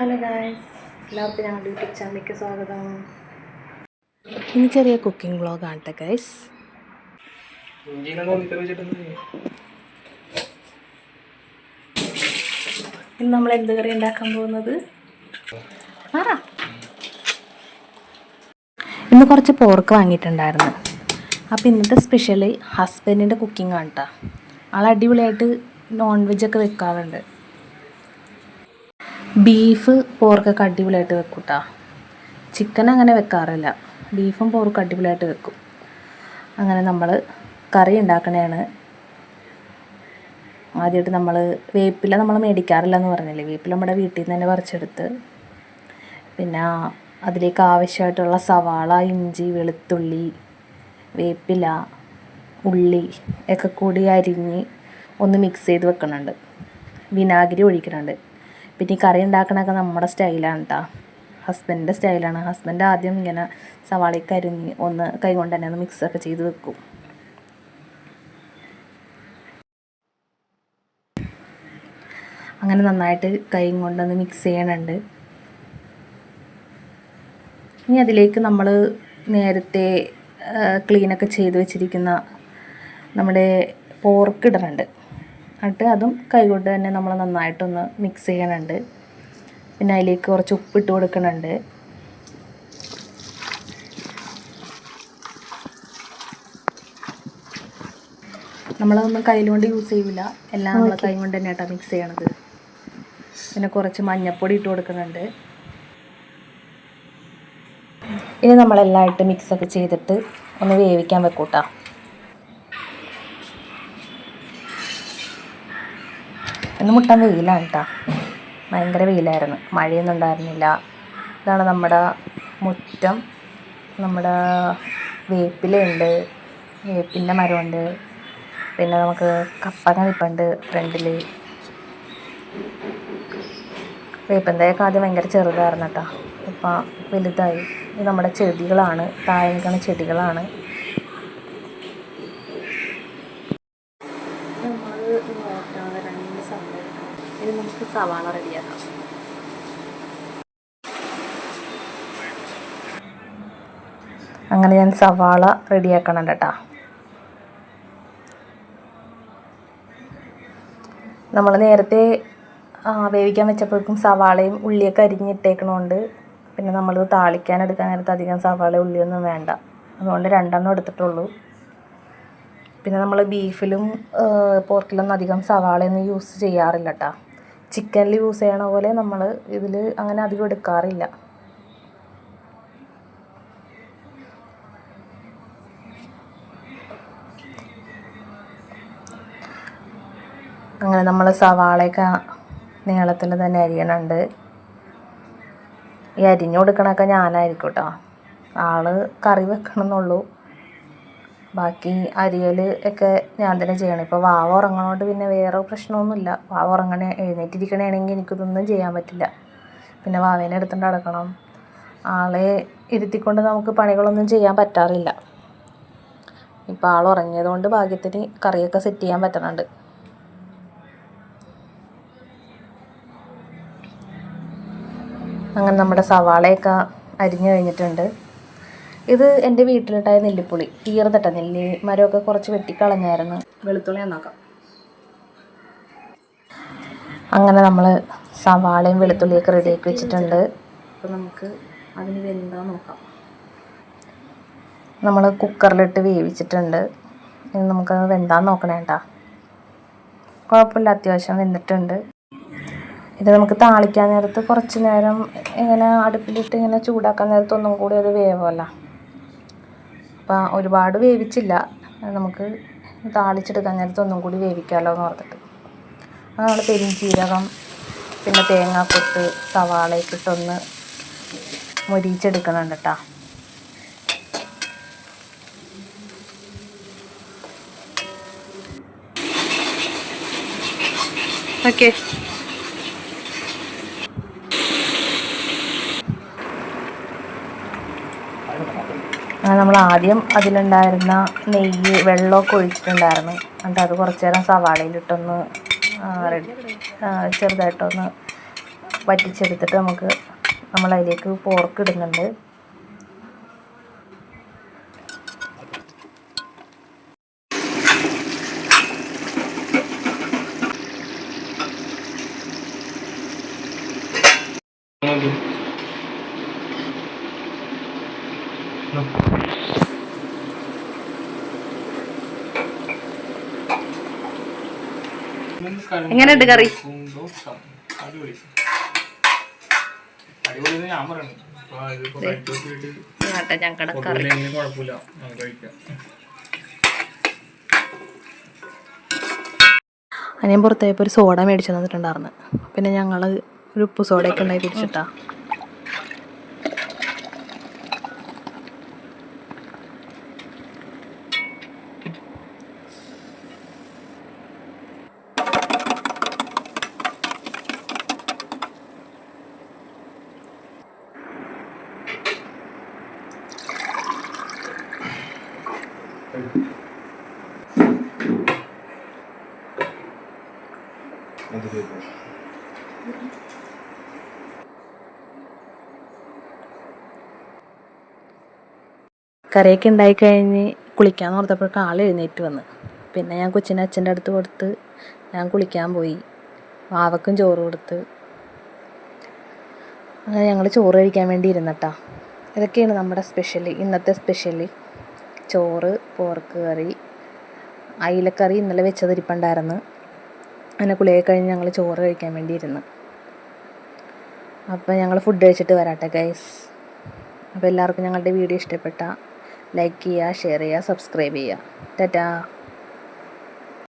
Hello guys എല്ലാവർക്കും ഞങ്ങളുടെ YouTube ചാനലിലേക്ക് സ്വാഗതം. ഇനി ചെറിയ കുക്കിംഗ് വ്ളോഗ് കേട്ടോ ഗൈസ് ഇന്ന് നമ്മൾ എന്ത് കറി ഉണ്ടാക്കാൻ പോകുന്നത്? പറ ഇന്ന് കുറച്ച് പോർക്ക് വാങ്ങിയിട്ടുണ്ടായിരുന്നു. അപ്പോൾ ഇന്നത്തെ സ്പെഷ്യൽ ഹസ്ബൻഡിന്റെ കുക്കിംഗ് ആണ് കേട്ടോ ആൾ അടിപൊളിയായിട്ട് നോൺ വെജ് ഒക്കെ വെക്കാറുണ്ട്. ബീഫ് പോർക്കൊക്കെ അടിപൊളിയായിട്ട് വെക്കും കേട്ടോ ചിക്കൻ അങ്ങനെ വെക്കാറില്ല. ബീഫും പോർക്കും അടിപൊളിയായിട്ട് വെക്കും. അങ്ങനെ നമ്മൾ കറി ഉണ്ടാക്കണതാണ് ആദ്യമായിട്ട് നമ്മൾ വേപ്പില നമ്മൾ മേടിക്കാറില്ല എന്ന് പറഞ്ഞില്ലേ? വേപ്പില നമ്മുടെ വീട്ടിൽ നിന്ന് തന്നെ പറിച്ചെടുത്ത്. പിന്നെ അതിലേക്ക് ആവശ്യമായിട്ടുള്ള സവാള ഇഞ്ചി വെളുത്തുള്ളി വേപ്പില ഉള്ളി ഒക്കെ കൂടി അരിഞ്ഞ് ഒന്ന് മിക്സ് ചെയ്ത് വെക്കുന്നുണ്ട് വിനാഗിരി ഒഴിക്കുന്നുണ്ട് പിന്നെ ഈ കറി ഉണ്ടാക്കണമൊക്കെ നമ്മുടെ സ്റ്റൈലാണ് കേട്ടോ ഹസ്ബൻഡിന്റെ സ്റ്റൈലാണ്. ഹസ്ബൻഡ് ആദ്യം ഇങ്ങനെ സവാളയൊക്കെ അരിഞ്ഞ് ഒന്ന് കൈ കൊണ്ട് തന്നെ ഒന്ന് മിക്സൊക്കെ ചെയ്ത് വെക്കും. അങ്ങനെ നന്നായിട്ട് കൈ കൊണ്ടൊന്ന് മിക്സ് ചെയ്യണുണ്ട്. ഇനി അതിലേക്ക് നമ്മൾ നേരത്തെ ക്ലീനൊക്കെ ചെയ്ത് വെച്ചിരിക്കുന്ന നമ്മുടെ പോർക്ക് ഇടുന്നുണ്ട് എന്നിട്ട് അതും കൈകൊണ്ട് തന്നെ നമ്മൾ നന്നായിട്ടൊന്ന് മിക്സ് ചെയ്യണുണ്ട്. പിന്നെ അതിലേക്ക് കുറച്ച് ഉപ്പിട്ട് കൊടുക്കുന്നുണ്ട് നമ്മളതൊന്നും കയ്യിലുകൊണ്ട് യൂസ് ചെയ്യില്ല എല്ലാം നമ്മൾ കൈ കൊണ്ട് തന്നെ കേട്ടോ മിക്സ് ചെയ്യണത്. പിന്നെ കുറച്ച് മഞ്ഞൾപ്പൊടി ഇട്ട് കൊടുക്കുന്നുണ്ട് ഇനി നമ്മളെല്ലാം ഇട്ട് മിക്സൊക്കെ ചെയ്തിട്ട് ഒന്ന് വേവിക്കാൻ വെക്കൂട്ടാ. ഇന്ന് മുട്ടൻ വെയിലാണ് കേട്ടോ ഭയങ്കര വെയിലായിരുന്നു. മഴയൊന്നും ഉണ്ടായിരുന്നില്ല. ഇതാണ് നമ്മുടെ മുറ്റം. നമ്മുടെ വേപ്പിലുണ്ട് വേപ്പിന്റെ മരമുണ്ട്. പിന്നെ നമുക്ക് കപ്പങ്ങ നിൽപ്പുണ്ട് ഫ്രണ്ടിൽ വേപ്പന്തയൊക്കെ ആദ്യം ഭയങ്കര ചെറുതായിരുന്നു കേട്ടോ ഇപ്പം വലുതായി. ഇത് നമ്മുടെ ചെടികളാണ്. താഴെ നിൽക്കുന്ന ചെടികളാണ് നമ്മൾ നോക്കാതെ രണ്ട് സമയം ഇത് നമുക്ക് സവാള റെഡിയാക്കാം അങ്ങനെ ഞാൻ സവാള റെഡിയാക്കണം കേട്ടോ നമ്മൾ നേരത്തെ വേവിക്കാൻ വെച്ചപ്പോഴേക്കും സവാളയും ഉള്ളിയൊക്കെ അരിഞ്ഞിട്ടേക്കണോണ്ട്. പിന്നെ നമ്മൾ താളിക്കാൻ എടുക്കാൻ നേരത്ത് അധികം സവാള ഉള്ളിയൊന്നും വേണ്ട. അതുകൊണ്ട് രണ്ടെണ്ണം എടുത്തിട്ടുള്ളൂ. പിന്നെ നമ്മൾ ബീഫിലും പോർക്കിലൊന്നും അധികം സവാളയൊന്നും യൂസ് ചെയ്യാറില്ല കേട്ടോ ചിക്കനിൽ യൂസ് ചെയ്യണ പോലെ നമ്മൾ ഇതിൽ അങ്ങനെ അധികം എടുക്കാറില്ല. അങ്ങനെ നമ്മൾ സവാളയൊക്കെ നീളത്തിൽ തന്നെ അരിയണുണ്ട്. ഈ അരിഞ്ഞു കൊടുക്കണൊക്കെ ഞാനായിരിക്കും കേട്ടോ ആൾ കറി വെക്കണം എന്നുള്ളൂ ബാക്കി അരിയൽ ഒക്കെ ഞാൻ തന്നെ ചെയ്യണം. ഇപ്പോൾ വാവ ഉറങ്ങണോണ്ട് പിന്നെ വേറെ പ്രശ്നമൊന്നുമില്ല. വാവ ഉറങ്ങണ എഴുന്നേറ്റിരിക്കണേണെങ്കിൽ എനിക്കിതൊന്നും ചെയ്യാൻ പറ്റില്ല. പിന്നെ വാവേനെ എടുത്തുകൊണ്ട് നടക്കണം. ആളെ ഇരുത്തിക്കൊണ്ട് നമുക്ക് പണികളൊന്നും ചെയ്യാൻ പറ്റാറില്ല. ഇപ്പോൾ ആൾ ഉറങ്ങിയതുകൊണ്ട് ഭാഗ്യത്തിന് കറിയൊക്കെ സെറ്റ് ചെയ്യാൻ പറ്റുന്നുണ്ട് അങ്ങനെ നമ്മുടെ സവാളയൊക്കെ അരിഞ്ഞു കഴിഞ്ഞിട്ടുണ്ട്. ഇത് എന്റെ വീട്ടിലിട്ടായ നെല്ലിപ്പുളി തീർന്നിട്ട നെല്ലി മരമൊക്കെ കുറച്ച് വെട്ടിക്കളഞ്ഞായിരുന്നു. വെളുത്തുള്ളി നന്നാക്കാം അങ്ങനെ നമ്മൾ സവാളയും വെളുത്തുള്ളിയൊക്കെ റെഡിയാക്കി വെച്ചിട്ടുണ്ട്. അപ്പോൾ നമുക്ക് അതിന് വെന്താ നോക്കാം. നമ്മൾ കുക്കറിലിട്ട് വേവിച്ചിട്ടുണ്ട്. ഇനി നമുക്കത് വെന്താൻ നോക്കണേ കേട്ടാ കുഴപ്പമില്ല അത്യാവശ്യം വെന്തിട്ടുണ്ട്. ഇത് നമുക്ക് താളിക്കാൻ നേരത്ത് കുറച്ച് നേരം ഇങ്ങനെ അടുപ്പിലിട്ട് ഇങ്ങനെ ചൂടാക്കാൻ നേരത്ത് ഒന്നും കൂടി അത് വേവുമല്ല അപ്പം ഒരുപാട് വേവിച്ചില്ല. നമുക്ക് താളിച്ചെടുക്കാൻ നേരത്ത് ഒന്നും കൂടി വേവിക്കാമല്ലോ എന്ന് ഓർത്തിട്ട്. അത് നമ്മൾ പെരിഞ്ചീരകം പിന്നെ തേങ്ങാക്കൊട്ട് സവാളയൊക്കെ ഇട്ടൊന്ന് മൊരിയിച്ചെടുക്കുന്നുണ്ട് കേട്ടോ ഓക്കെ. നമ്മൾ ആദ്യം അതിലുണ്ടായിരുന്ന നെയ്യ് വെള്ളമൊക്കെ ഒഴിച്ചിട്ടുണ്ടായിരുന്നു. എന്നിട്ട് അത് കുറച്ച് നേരം സവാളയിലിട്ടൊന്ന് ചെറുതായിട്ടൊന്ന് വറ്റിച്ചെടുത്തിട്ട് നമുക്ക് നമ്മൾ അതിലേക്ക് പോർക്ക് ഇടുന്നുണ്ട് എങ്ങനെയുണ്ട് കറി അടിപൊളി അടിപൊളി എന്ന് ഞാൻ പറയണു അപ്പൊ ഇതിപ്പോ കഴിച്ചു നോക്കിയിട്ട് കേട്ടോ ഞങ്ങളുടെ കറി. അനിയൻ പുറത്തേപ്പോൾ ഒരു സോഡ മേടിച്ചു തന്നിട്ടുണ്ടായിരുന്നു. പിന്നെ ഞങ്ങൾ ഒരു ഉപ്പ് സോഡയൊക്കെ ഉണ്ടായി കുടിച്ചിട്ടാ കറിയൊക്കെ ഉണ്ടായിക്കഴിഞ്ഞ് കുളിക്കാൻ ഓർത്തപ്പോഴേക്കും ആൾ എഴുന്നേറ്റ് വന്ന്. പിന്നെ ഞാൻ കൊച്ചിനെ അച്ഛന്റെ അടുത്ത് കൊടുത്ത് ഞാൻ കുളിക്കാൻ പോയി. വാവക്കും ചോറ് കൊടുത്ത്. അങ്ങനെ ഞങ്ങൾ ചോറ് കഴിക്കാൻ വേണ്ടി ഇരുന്നട്ടാ. ഇതൊക്കെയാണ് നമ്മുടെ സ്പെഷ്യലി ഇന്നത്തെ സ്പെഷ്യൽ ചോറ് പോർക്ക് കറി അയിലക്കറി ഇന്നലെ വെച്ചതിരിപ്പുണ്ടായിരുന്നു അങ്ങനെ കുളിയൊക്കെ കഴിഞ്ഞ് ഞങ്ങൾ ചോറ് കഴിക്കാൻ വേണ്ടി ഇരുന്നു അപ്പോൾ ഞങ്ങൾ ഫുഡ് കഴിച്ചിട്ട് വരാട്ടെ ഗൈസ് അപ്പോൾ എല്ലാവർക്കും ഞങ്ങളുടെ വീഡിയോ ഇഷ്ടപ്പെട്ട ലൈക്ക് ചെയ്യുക ഷെയർ ചെയ്യുക സബ്സ്ക്രൈബ് ചെയ്യുക. ടാറ്റാ.